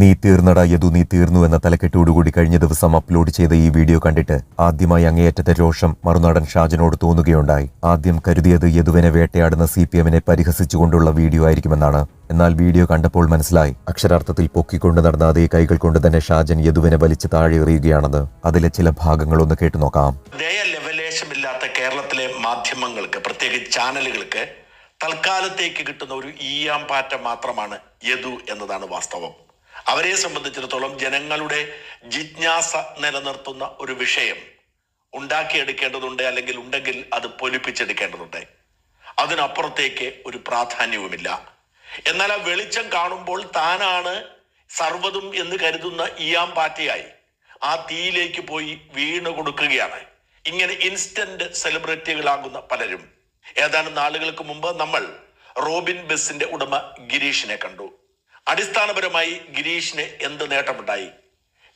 നീ തീർന്നട യദു നീ തീർന്നു എന്ന തലക്കെട്ടോടുകൂടി കഴിഞ്ഞ ദിവസം അപ്ലോഡ് ചെയ്ത ഈ വീഡിയോ കണ്ടിട്ട് ആദ്യമായി അങ്ങേയറ്റത്തെ രോഷം മറുനാടൻ ഷാജനോട് തോന്നുകയുണ്ടായി. ആദ്യം കരുതിയത് യദുവിനെ വേട്ടയാടുന്ന സി പി എമ്മിനെ പരിഹസിച്ചുകൊണ്ടുള്ള വീഡിയോ ആയിരിക്കുമെന്നാണ്. എന്നാൽ വീഡിയോ കണ്ടപ്പോൾ മനസ്സിലായി. അക്ഷരാർത്ഥത്തിൽ പൊക്കിക്കൊണ്ട് നടന്ന അതേ കൈകൾ കൊണ്ട് തന്നെ ഷാജൻ യദുവിനെ വലിച്ചു താഴെ എറിയുകയാണെന്ന് അതിലെ ചില ഭാഗങ്ങളൊന്ന് കേട്ടു നോക്കാം. ലേശമില്ലാത്ത കേരളത്തിലെ മാധ്യമങ്ങൾക്ക് പ്രത്യേകിച്ച് ചാനലുകൾക്ക് തൽക്കാലത്തേക്ക് കിട്ടുന്ന ഒരു ഈയാം പാറ്റം മാത്രമാണ് യദു എന്നതാണ് വാസ്തവം. അവരെ സംബന്ധിച്ചിടത്തോളം ജനങ്ങളുടെ ജിജ്ഞാസ നിലനിർത്തുന്ന ഒരു വിഷയം ഉണ്ടാക്കിയെടുക്കേണ്ടതുണ്ട് അല്ലെങ്കിൽ ഉണ്ടെങ്കിൽ അത് പൊലിപ്പിച്ചെടുക്കേണ്ടതുണ്ട്. അതിനപ്പുറത്തേക്ക് ഒരു പ്രാധാന്യവുമില്ല. എന്നാൽ ആ വെളിച്ചം കാണുമ്പോൾ താനാണ് സർവതും എന്ന് കരുതുന്ന ഇയാം പാറ്റയായി. ആ തീയിലേക്ക് പോയി വീണു കൊടുക്കുകയാണ്. ഇങ്ങനെ ഇൻസ്റ്റന്റ് സെലിബ്രിറ്റികളാകുന്ന പലരും. ഏതാനും നാളുകൾക്ക് മുമ്പ് നമ്മൾ റോബിൻ ബസിന്റെ ഉടമ ഗിരീഷിനെ കണ്ടു. അടിസ്ഥാനപരമായി ഗിരീഷിന് എന്ത് നേട്ടമുണ്ടായി?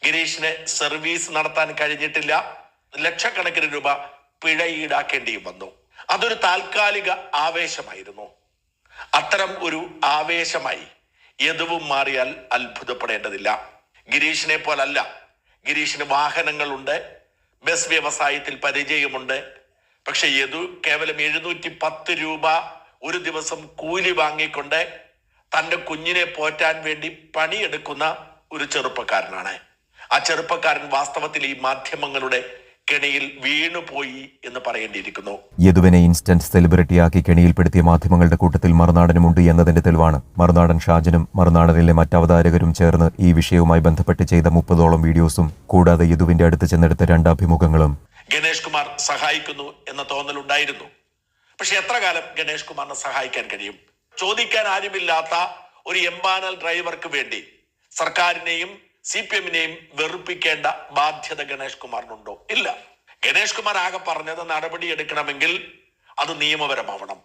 ഗിരീഷിന് സർവീസ് നടത്താൻ കഴിഞ്ഞിട്ടില്ല. ലക്ഷക്കണക്കിന് രൂപ പിഴ ഈടാക്കേണ്ടിയും വന്നു. അതൊരു താൽക്കാലിക ആവേശമായിരുന്നു. അത്തരം ഒരു ആവേശമായി എതുവും മാറിയാൽ അത്ഭുതപ്പെടേണ്ടതില്ല. ഗിരീഷിനെ പോലല്ല. ഗിരീഷിന് വാഹനങ്ങളുണ്ട് ബസ് വ്യവസായത്തിൽ പരിചയമുണ്ട്. പക്ഷെ യദു കേവലം എഴുന്നൂറ്റി പത്ത് രൂപ ഒരു ദിവസം കൂലി വാങ്ങിക്കൊണ്ട് തന്റെ കുഞ്ഞിനെ പോറ്റാൻ വേണ്ടി പണിയെടുക്കുന്ന ഒരു ചെറുപ്പക്കാരനാണ്. ആ ചെറുപ്പക്കാരൻ വാസ്തവത്തിൽ ഈ മാധ്യമങ്ങളുടെ കെണിയിൽ വീണുപോയി എന്ന് പറയേണ്ടിയിരിക്കുന്നു. യദുവിനെ ഇൻസ്റ്റന്റ് സെലിബ്രിറ്റിയാക്കി കെണിയിൽപ്പെടുത്തിയ മാധ്യമങ്ങളുടെ കൂട്ടത്തിൽ മറുനാടനുമുണ്ട് എന്നതിന്റെ തെളിവാണ്. മറുനാടൻ ഷാജനും മറുനാടനിലെ മറ്റവതാരകരും ചേർന്ന് ഈ വിഷയവുമായി ബന്ധപ്പെട്ട് ചെയ്ത മുപ്പതോളം വീഡിയോസും കൂടാതെ യദുവിന്റെ അടുത്ത് ചെന്നെടുത്ത രണ്ട് അഭിമുഖങ്ങളും ഗണേഷ് കുമാർ സഹായിക്കുന്നു എന്ന തോന്നലുണ്ടായിരുന്നു. പക്ഷെ എത്ര കാലം ഗണേഷ് കുമാറിനെ സഹായിക്കാൻ കഴിയും? ചോദിക്കാൻ ആരുമില്ലാത്ത ഒരു എംപാനൽ ഡ്രൈവർക്ക് വേണ്ടി സർക്കാരിനെയും സി പി എമ്മിനെയും വെറുപ്പിക്കേണ്ട ബാധ്യത ഗണേഷ് കുമാറിനുണ്ടോ? ഇല്ല. ഗണേഷ് കുമാർ ആകെ പറഞ്ഞത് നടപടി എടുക്കണമെങ്കിൽ അത് നിയമപരമാവണം.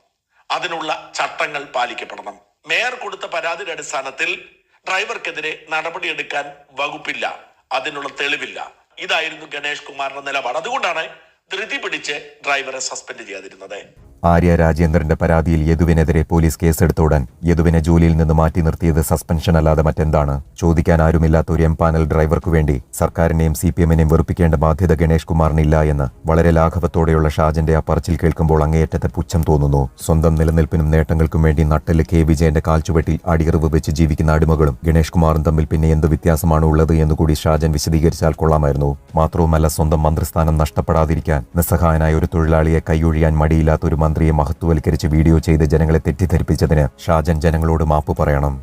അതിനുള്ള ചട്ടങ്ങൾ പാലിക്കപ്പെടണം. മേയർ കൊടുത്ത പരാതിയുടെ അടിസ്ഥാനത്തിൽ ഡ്രൈവർക്കെതിരെ നടപടിയെടുക്കാൻ വകുപ്പില്ല. അതിനുള്ള തെളിവില്ല. ഇതായിരുന്നു ഗണേഷ് കുമാറിന്റെ നിലപാട്. അതുകൊണ്ടാണ് ധൃതി പിടിച്ച് ഡ്രൈവറെ സസ്പെൻഡ് ചെയ്യാതിരുന്നത്. ആര്യ രാജേന്ദ്രന്റെ പരാതിയിൽ യദുവിനെതിരെ പോലീസ് കേസെടുത്തോടാൻ യദുവിനെ ജോലിയിൽ നിന്ന് മാറ്റി നിർത്തിയത് സസ്പെൻഷൻ അല്ലാതെ മറ്റെന്താണ്? ചോദിക്കാൻ ആരുമില്ലാത്ത ഒരു എം പാനൽ ഡ്രൈവർക്കു വേണ്ടി സർക്കാരിനെയും സി പി എമ്മിനെയും വെറുപ്പിക്കേണ്ട ബാധ്യത ഗണേഷ് കുമാറിനില്ല എന്ന് വളരെ ലാഘവത്തോടെയുള്ള ഷാജന്റെ ആ പറച്ചിൽ കേൾക്കുമ്പോൾ അങ്ങേയറ്റത്തെ പുച്ഛം തോന്നുന്നു. സ്വന്തം നിലനിൽപ്പിനും നേട്ടങ്ങൾക്കും വേണ്ടി നട്ടൽ കെ. വിജയന്റെ കാൽച്ചുവട്ടിൽ അടിയറിവ് വെച്ച് ജീവിക്കുന്ന അടിമകളും ഗണേഷ് കുമാറും തമ്മിൽ പിന്നെ എന്ത് വ്യത്യാസമാണ് ഉള്ളത് എന്നുകൂടി ഷാജൻ വിശദീകരിച്ചാൽ കൊള്ളാമായിരുന്നു. മാത്രവുമല്ല സ്വന്തം മന്ത്രിസ്ഥാനം നഷ്ടപ്പെടാതിരിക്കാൻ നിസ്സഹായനായ ഒരു തൊഴിലാളിയെ കൈയൊഴിയാൻ മടിയില്ലാത്ത ഒരു മന്ത്രിയെ മഹത്വവൽക്കരിച്ച് വീഡിയോ ചെയ്ത് ജനങ്ങളെ തെറ്റിദ്ധരിപ്പിച്ചതിന് ഷാജൻ ജനങ്ങളോട് മാപ്പ് പറയണം.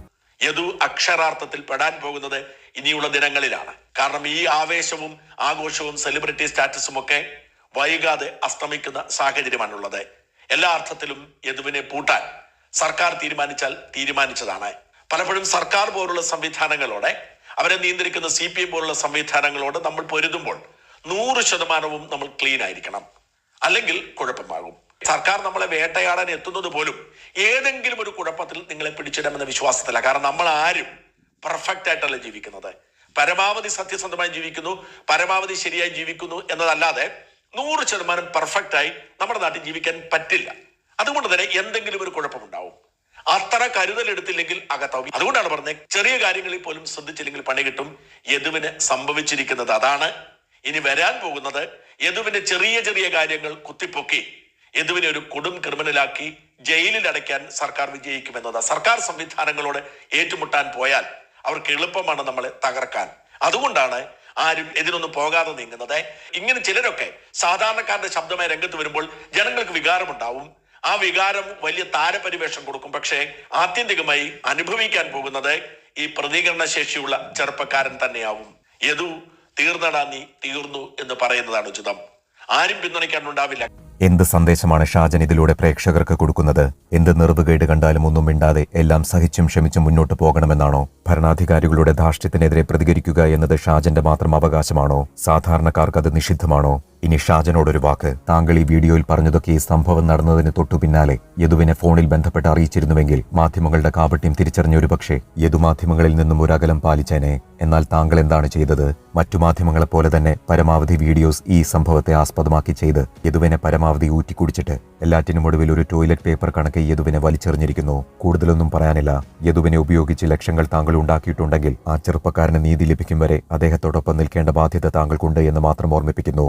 യദു അക്ഷരാർത്ഥത്തിൽ പെടാൻ പോകുന്നത് ഇനിയുള്ള ദിനങ്ങളിലാണ്. കാരണം ഈ ആവേശവും ആഘോഷവും സെലിബ്രിറ്റി സ്റ്റാറ്റസും ഒക്കെ വൈകാതെ അസ്തമിക്കുന്ന സാഹചര്യമാണുള്ളത്. എല്ലാ അർത്ഥത്തിലും യദുവിനെ പൂട്ടാൻ സർക്കാർ തീരുമാനിച്ചാൽ തീരുമാനിച്ചതാണ്. പലപ്പോഴും സർക്കാർ പോലുള്ള സംവിധാനങ്ങളോടെ അവരെ നിയന്ത്രിക്കുന്ന സി പി എം പോലുള്ള സംവിധാനങ്ങളോട് നമ്മൾ പൊരുതുമ്പോൾ നൂറ് ശതമാനവും നമ്മൾ ക്ലീൻ ആയിരിക്കണം. അല്ലെങ്കിൽ കുഴപ്പമാകും. സർക്കാർ നമ്മളെ വേട്ടയാടാൻ എത്തുന്നത് പോലും ഏതെങ്കിലും ഒരു കുഴപ്പത്തിൽ നിങ്ങളെ പിടിച്ചിടമെന്ന വിശ്വാസത്തില്ല കാരണം നമ്മൾ ആരും പെർഫെക്റ്റ് ആയിട്ടല്ല ജീവിക്കുന്നത്. പരമാവധി സത്യസന്ധമായി ജീവിക്കുന്നു പരമാവധി ശരിയായി ജീവിക്കുന്നു എന്നതല്ലാതെ നൂറ് ശതമാനം പെർഫെക്റ്റായി നമ്മുടെ നാട്ടിൽ ജീവിക്കാൻ പറ്റില്ല. അതുകൊണ്ട് തന്നെ എന്തെങ്കിലും ഒരു കുഴപ്പമുണ്ടാവും. അത്ര കരുതൽ എടുത്തില്ലെങ്കിൽ അകത്താവും. അതുകൊണ്ടാണ് പറഞ്ഞത് ചെറിയ കാര്യങ്ങളിൽ പോലും ശ്രദ്ധിച്ചില്ലെങ്കിൽ പണി കിട്ടും. യദുവിന് സംഭവിച്ചിരിക്കുന്നത് അതാണ്. ഇനി വരാൻ പോകുന്നത് യദുവിന്റെ ചെറിയ ചെറിയ കാര്യങ്ങൾ കുത്തിപ്പൊക്കി യദുവിനെ ഒരു കൊടും ക്രിമിനലാക്കി ജയിലിൽ അടയ്ക്കാൻ സർക്കാർ വിജയിക്കുമെന്നത്. സർക്കാർ സംവിധാനങ്ങളോട് ഏറ്റുമുട്ടാൻ പോയാൽ അവർക്ക് എളുപ്പമാണ് നമ്മളെ തകർക്കാൻ. അതുകൊണ്ടാണ് ആരും ഇതിനൊന്നും പോകാതെ നീങ്ങുന്നത്. ഇങ്ങനെ ചിലരൊക്കെ സാധാരണക്കാരന്റെ ശബ്ദമായി രംഗത്ത് വരുമ്പോൾ ജനങ്ങൾക്ക് വികാരമുണ്ടാവും. ആ വികാരം വലിയ താരപരിവേഷം കൊടുക്കും. പക്ഷേ ആത്യന്തികമായി അനുഭവിക്കാൻ പോകുന്നത് ഈ പ്രതികരണ ശേഷിയുള്ള ചെറുപ്പക്കാരൻ തന്നെയാവും. യദു തീർന്നടാ നീ തീർന്നു എന്ന് പറയുന്നതാണ് ഉചിതം. ആരും പിന്തുണയ്ക്കാനുണ്ടാവില്ല എന്ത് സന്ദേശമാണ് ഷാജൻ ഇതിലൂടെ പ്രേക്ഷകർക്ക് കൊടുക്കുന്നത്? എന്ത് നിറവുകേട് കണ്ടാലും ഒന്നും മിണ്ടാതെ എല്ലാം സഹിച്ചും ക്ഷമിച്ചും മുന്നോട്ട് പോകണമെന്നാണോ? ഭരണാധികാരികളുടെ ധാർഷ്ട്യത്തിനെതിരെ പ്രതികരിക്കുക എന്നത് ഷാജന്റെ മാത്രം അവകാശമാണോ? സാധാരണക്കാർക്ക് അത് നിഷിദ്ധമാണോ? ഇനി ഷാജനോടൊരു വാക്ക്. താങ്കൾ ഈ വീഡിയോയിൽ പറഞ്ഞതൊക്കെ ഈ സംഭവം നടന്നതിന് തൊട്ടു പിന്നാലെ യദുവിനെ ഫോണിൽ ബന്ധപ്പെട്ട് അറിയിച്ചിരുന്നുവെങ്കിൽ മാധ്യമങ്ങളുടെ കാപട്യം തിരിച്ചറിഞ്ഞ ഒരു പക്ഷേ യദു മാധ്യമങ്ങളിൽ നിന്നും ഒരു അകലം പാലിച്ചേനെ. എന്നാൽ താങ്കൾ എന്താണ് ചെയ്തത്? മറ്റു മാധ്യമങ്ങളെപ്പോലെ തന്നെ പരമാവധി വീഡിയോസ് ഈ സംഭവത്തെ ആസ്പദമാക്കി ചെയ്ത് യദുവിനെ പരമാവധി ഊറ്റിക്കുടിച്ചിട്ട് എല്ലാറ്റിനും ഒടുവിൽ ഒരു ടോയ്ലറ്റ് പേപ്പർ കണക്കെ യദുവിനെ വലിച്ചെറിഞ്ഞിരിക്കുന്നു. കൂടുതലൊന്നും പറയാനില്ല. യദുവിനെ ഉപയോഗിച്ച് ലക്ഷങ്ങൾ താങ്കൾ ഉണ്ടാക്കിയിട്ടുണ്ടെങ്കിൽ ആ ചെറുപ്പക്കാരന് നീതി ലഭിക്കും വരെ അദ്ദേഹത്തോടൊപ്പം നിൽക്കേണ്ട ബാധ്യത താങ്കൾക്കുണ്ട് എന്ന് മാത്രം ഓർമ്മിപ്പിക്കുന്നു.